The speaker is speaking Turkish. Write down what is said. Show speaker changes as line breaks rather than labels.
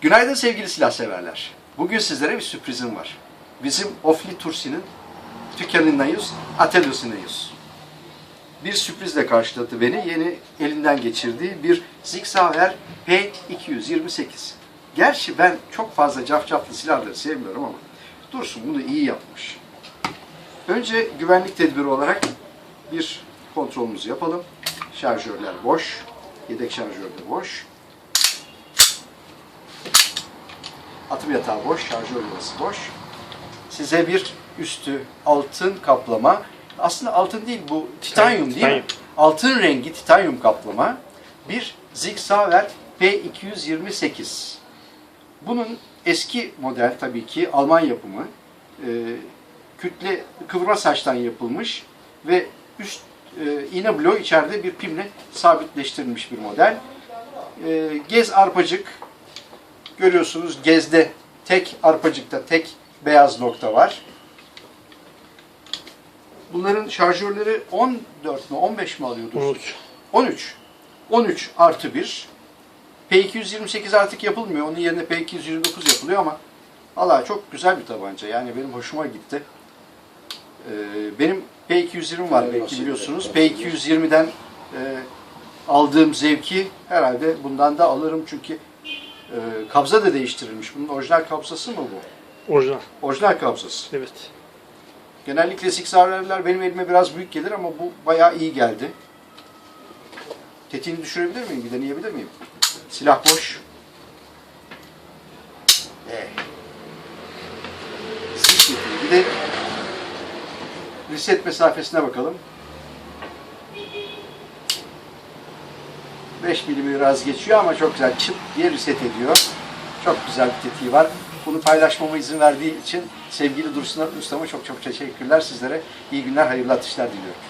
Günaydın sevgili silah severler. Bugün sizlere bir sürprizim var. Bizim Ofli Tursi'nin dükkanındayız, atölyesindeyız. Bir sürprizle karşıladı beni. Yeni elinden geçirdiği bir Zigzauer P228. Gerçi ben çok fazla cafcaflı silahları sevmiyorum ama Dursun bunu iyi yapmış. Önce güvenlik tedbiri olarak bir kontrolümüzü yapalım. Şarjörler boş. Yedek şarjör de boş. Atım yatağı boş, şarjör yuvası boş. Size bir üstü altın kaplama. Aslında altın değil bu titanyum değil mi? Altın rengi titanyum kaplama. Bir Zigzauer P228. Bunun eski model tabii ki Alman yapımı. Ee, kütle kıvırma saçtan yapılmış ve üst e, iğne bloğu içeride bir pimle sabitleştirilmiş bir model. Ee, gez arpacık görüyorsunuz gezde tek arpacıkta tek beyaz nokta var. Bunların şarjörleri 14 mi 15 mi alıyordur?
13.
13. 13 artı 1. P228 artık yapılmıyor. Onun yerine P229 yapılıyor ama valla çok güzel bir tabanca. Yani benim hoşuma gitti. Ee, benim P220 var belki biliyorsunuz. P220'den e, aldığım zevki herhalde bundan da alırım çünkü e, kabza da değiştirilmiş. Bunun orijinal kabzası mı bu?
Orijinal.
Orijinal kabzası.
Evet.
Genellikle Sixer'ler benim elime biraz büyük gelir ama bu bayağı iyi geldi. Tetiğini düşürebilir miyim? Bir deneyebilir miyim? Silah boş. Ee. Zil tetiği. Bir de reset mesafesine bakalım. 5 milimi biraz geçiyor ama çok güzel çıt diye reset ediyor. Çok güzel bir tetiği var. Bunu paylaşmama izin verdiği için sevgili Dursun Ustama çok çok teşekkürler. Sizlere iyi günler, hayırlı atışlar diliyorum.